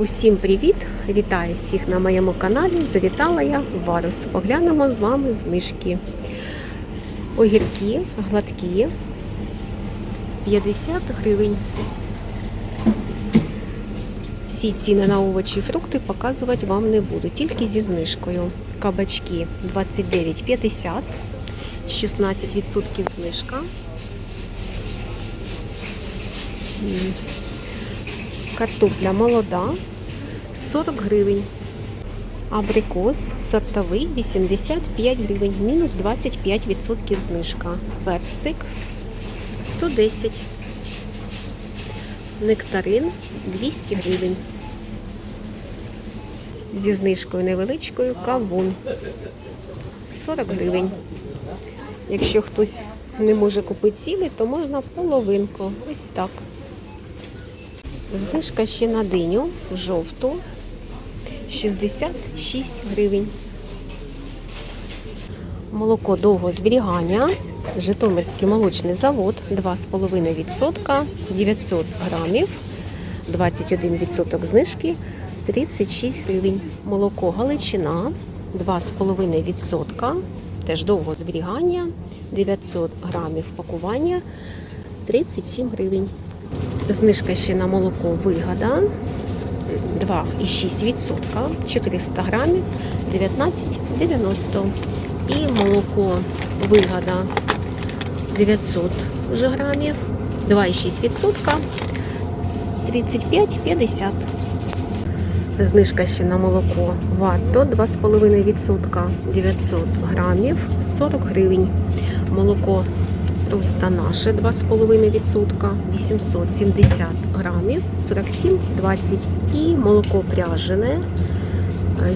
Усім привіт! Вітаю всіх на моєму каналі. Завітала я в Варус. Поглянемо з вами знижки. Огірки гладкі 50 гривень. Всі ціни на овочі і фрукти показувати вам не буду, тільки зі знижкою. Кабачки 29,50, 16% знижка. Картопля молода 40 гривень. Абрикос сортовий 85 гривень, мінус 25% знижка. Персик 110. Нектарин 200 гривень. Зі знижкою невеличкою кавун 40 гривень. Якщо хтось не може купити цілий, то можна половинку. Ось так. Знижка ще на диню жовту 66 гривень. Молоко довго зберігання. Житомирський молочний завод 2,5%, 900 грамів, 21% знижки, 36 гривень. Молоко Галичина 2,5%, теж довго зберігання, 900 грамів пакування, 37 гривень. Знижка ще на молоко вигода. 2,6%, 400 грамів, 19,90. І молоко вигода. 900 вже грамів, 2,6%, 35,50. Знижка ще на молоко варто. 2,5%, 900 грамів, 40 гривень. Молоко Просто наше 2,5%, 870 грамів, 47,20. І молоко пряжене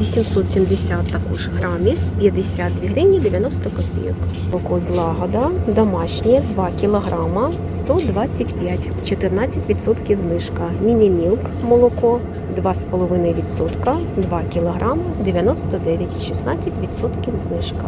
870 також грамів, 52 гривні 90 копійок. Молоко злагода домашнє 2 кілограма, 125, 14% знижка. Міні-мілк молоко 2,5%, 2 кілограма, 99, 16% знижка.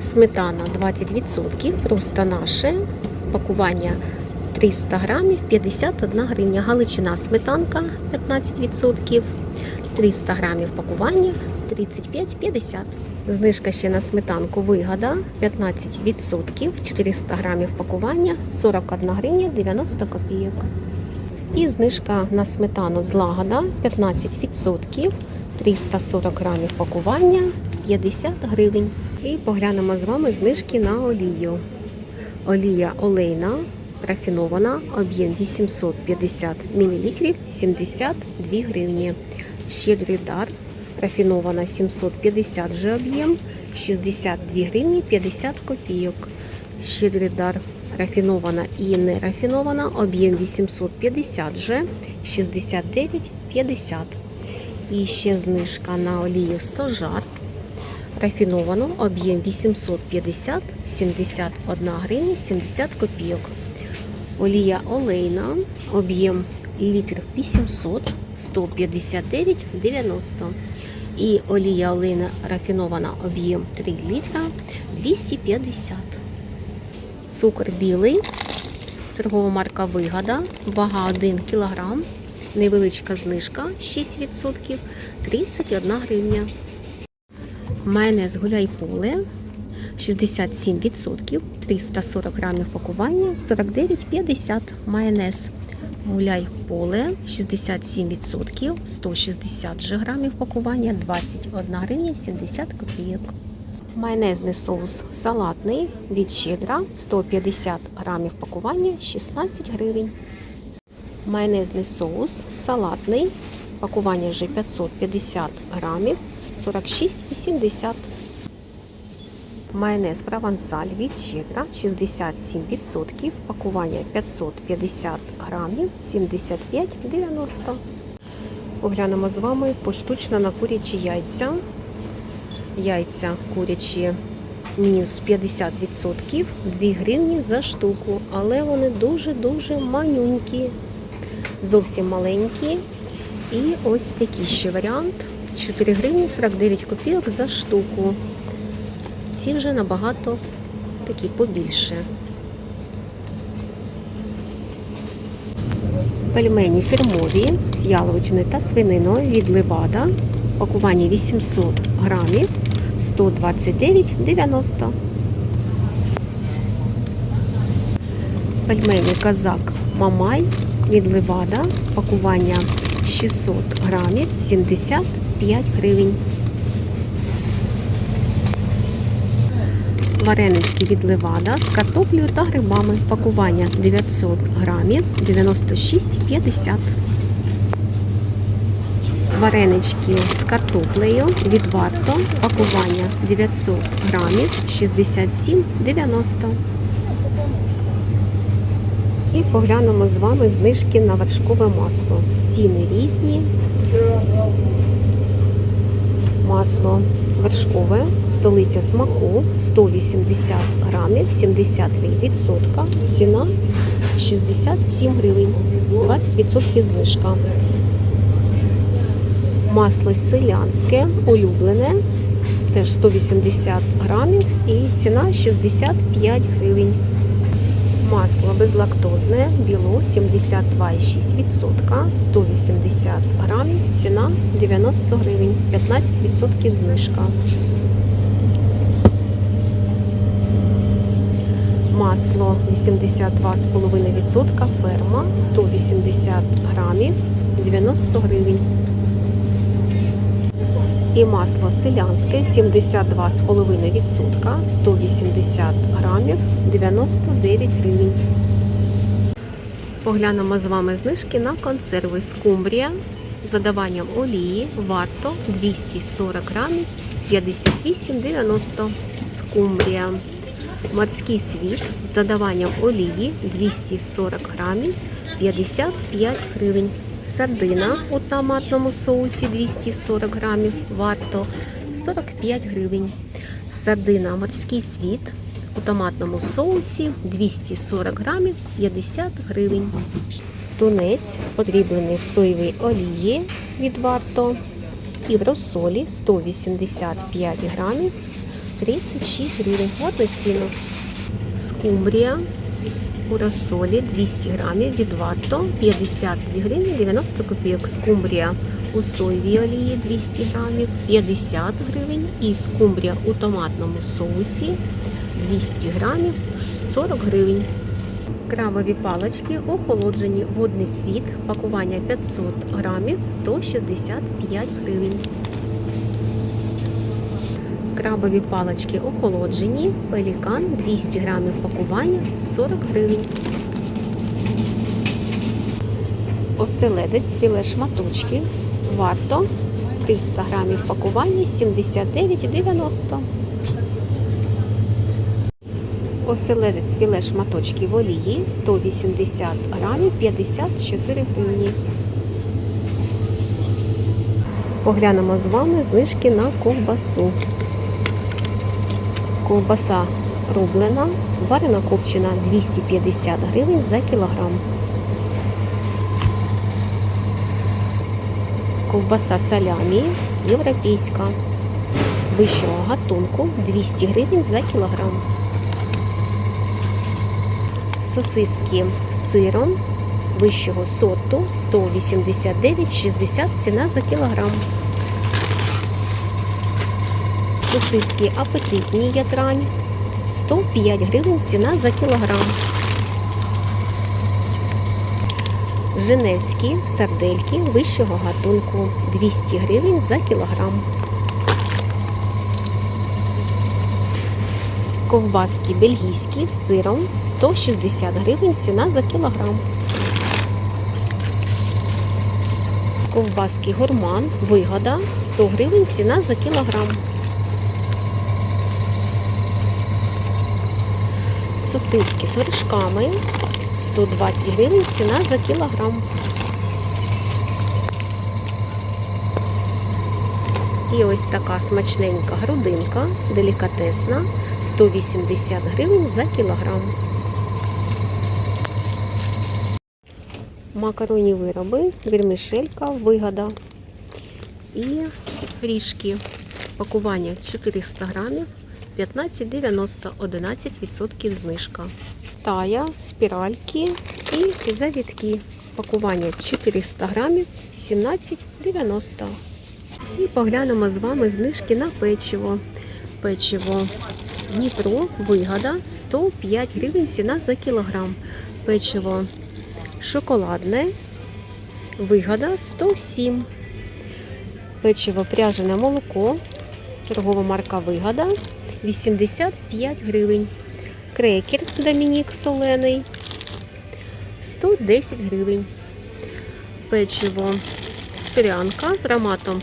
Сметана 20%, просто наше. Пакування 300 грамів, 51 гривня. Галичина сметанка 15%, 300 грамів пакування 35,50. Знижка ще на сметанку вигода 15%, 400 грамів пакування 41 гривня 90 копійок. І знижка на сметану злагода 15%, 340 грамів пакування 50 гривень. І поглянемо з вами знижки на олію. Олія олейна рафінована, об'єм 850 мл, 72 гривні. Щедрий дар рафінована 750 же об'єм, 62 гривні 50 копійок. Щедрий дар рафінована і не рафінована, об'єм 850 же, 69,50. І ще знижка на олію 100 жар рафіновано, об'єм 850, 71 гривня, 70 копійок. Олія олейна, об'єм літр 800, 159,90. І олія олейна рафінована, об'єм 3 літра, 250. Цукор білий, торгова марка Вигода, вага 1 кг, невеличка знижка 6%, 31 гривня. Майонез гуляй поле 67%, 340 грамів пакування, 49,50 майонез. Гуляй поле 67%, 160 же грамів пакування, 21 гривня 70 копійок. Майонезний соус салатний від щедра 150 грамів пакування, 16 гривень. Майонезний соус салатний, пакування вже 550 грамів, 46,80. Майонез провансаль від щедра 67%, пакування 550 грамів, 75,90. Поглянемо з вами поштучно на курячі яйця. Яйця курячі мінус 50%, 2 гривні за штуку, але вони дуже-дуже манюнькі, зовсім маленькі. І ось такий ще варіант. 4 гривні 49 копійок за штуку. Ці вже набагато такі побільше. Пельмені фірмові з яловичиною та свининою від Левада. Пакування 800 грамів 129,90. Пельмені казак Мамай від Левада. Пакування 600 грамів 75 гривень. Варенички від Левада з картоплею та грибами. Пакування 900 грамів 96,50. Варенички з картоплею від Варто. Пакування 900 грамів 67,90. І поглянемо з вами знижки на вершкове масло. Ціни різні. Масло вершкове, столиця смаку 180 грамів, 73%. Ціна 67 гривень, 20% знижка. Масло селянське, улюблене, теж 180 грамів і ціна 65 гривень. Масло безлактозне, біло 72,6%, 180 грамів, ціна 90 гривень, 15% знижка. Масло 82,5% ферма, 180 грамів, 90 гривень. І масло селянське 72,5%, 180 грамів, 99 гривень. Поглянемо з вами знижки на консерви скумбрія з додаванням олії варто 240 грамів 58,90 скумбрія. Морський світ з додаванням олії 240 грамів 55 гривень. Сардина у томатному соусі 240 грамів варто 45 гривень. Сардина морський світ у томатному соусі 240 грамів 50 гривень. Тунець подріблений в соєвій олії від варто і в розсолі 185 грамів 36 гривень. От ціну. Скумбрія у розсолі 200 грамів від варто 52 гривні 90 копійок. Скумбрія у соєвій олії 200 грамів 50 гривень. І скумбрія у томатному соусі 200 грамів 40 гривень. Крабові палички охолоджені водний світ, пакування 500 грамів 165 гривень. Крабові палички охолоджені, пелікан 200 грамів пакування 40 гривень. Оселедець філе шматочки варто 300 грамів пакування 79,90. Оселедець філе шматочки в олії 180 грамів 54 гривні. Поглянемо з вами знижки на ковбасу. Ковбаса рублена, варена копчена 250 гривень за кілограм. Ковбаса салямі європейська. Вищого гатунку 200 гривень за кілограм. Сосиски з сиром вищого сорту 189,60 ціна за кілограм. Сосиски апетитні ятрань 105 гривень ціна за кілограм. Женевські сардельки вищого гатунку 200 гривень за кілограм. Ковбаски бельгійські з сиром 160 гривень ціна за кілограм. Ковбаски гурман вигода 100 гривень ціна за кілограм. Сосиски з вершками 120 гривень ціна за кілограм. І ось така смачненька грудинка, делікатесна, 180 гривень за кілограм. Макаронні вироби, вірмішелька, вигода. І ріжки. Пакування 400 грамів, 15,90, 11% знижка. Тая, спіральки і завітки. Пакування 400 грамів 17,90. І поглянемо з вами знижки на печиво. Печиво Дніпро, вигода 105 гривень ціна за кілограм. Печиво шоколадне, вигода 107. Печиво пряжене молоко, торгова марка вигода 85 гривень. Крекер Домінік солений 110 гривень. Печиво прянка з ароматом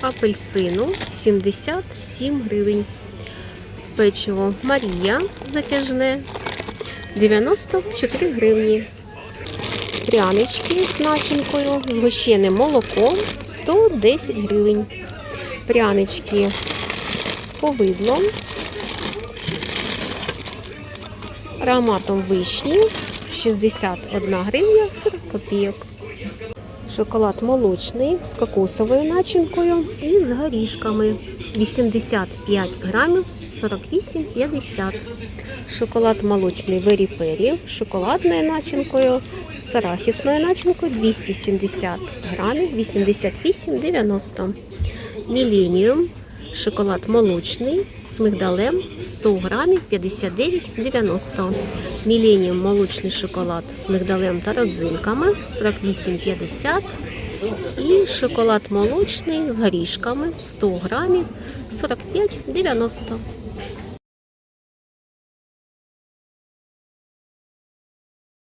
апельсину 77 гривень. Печиво Марія затяжне 94 гривні. Прянички з начинкою, згущене молоко 110 гривень. Прянички з повидлом, ароматом вишні 61 гривня 40 копійок. Шоколад молочний з кокосовою начинкою і з горішками 85 грамів 48,50. Шоколад молочний Вері Пері з шоколадною начинкою, з арахісною начинкою 270 грамів 88,90. Міленіум шоколад молочний з мигдалем 100 грамів 59,90. Міленіум молочний шоколад з мигдалем та родзинками 48,50. І шоколад молочний з горішками 100 грамів 45,90.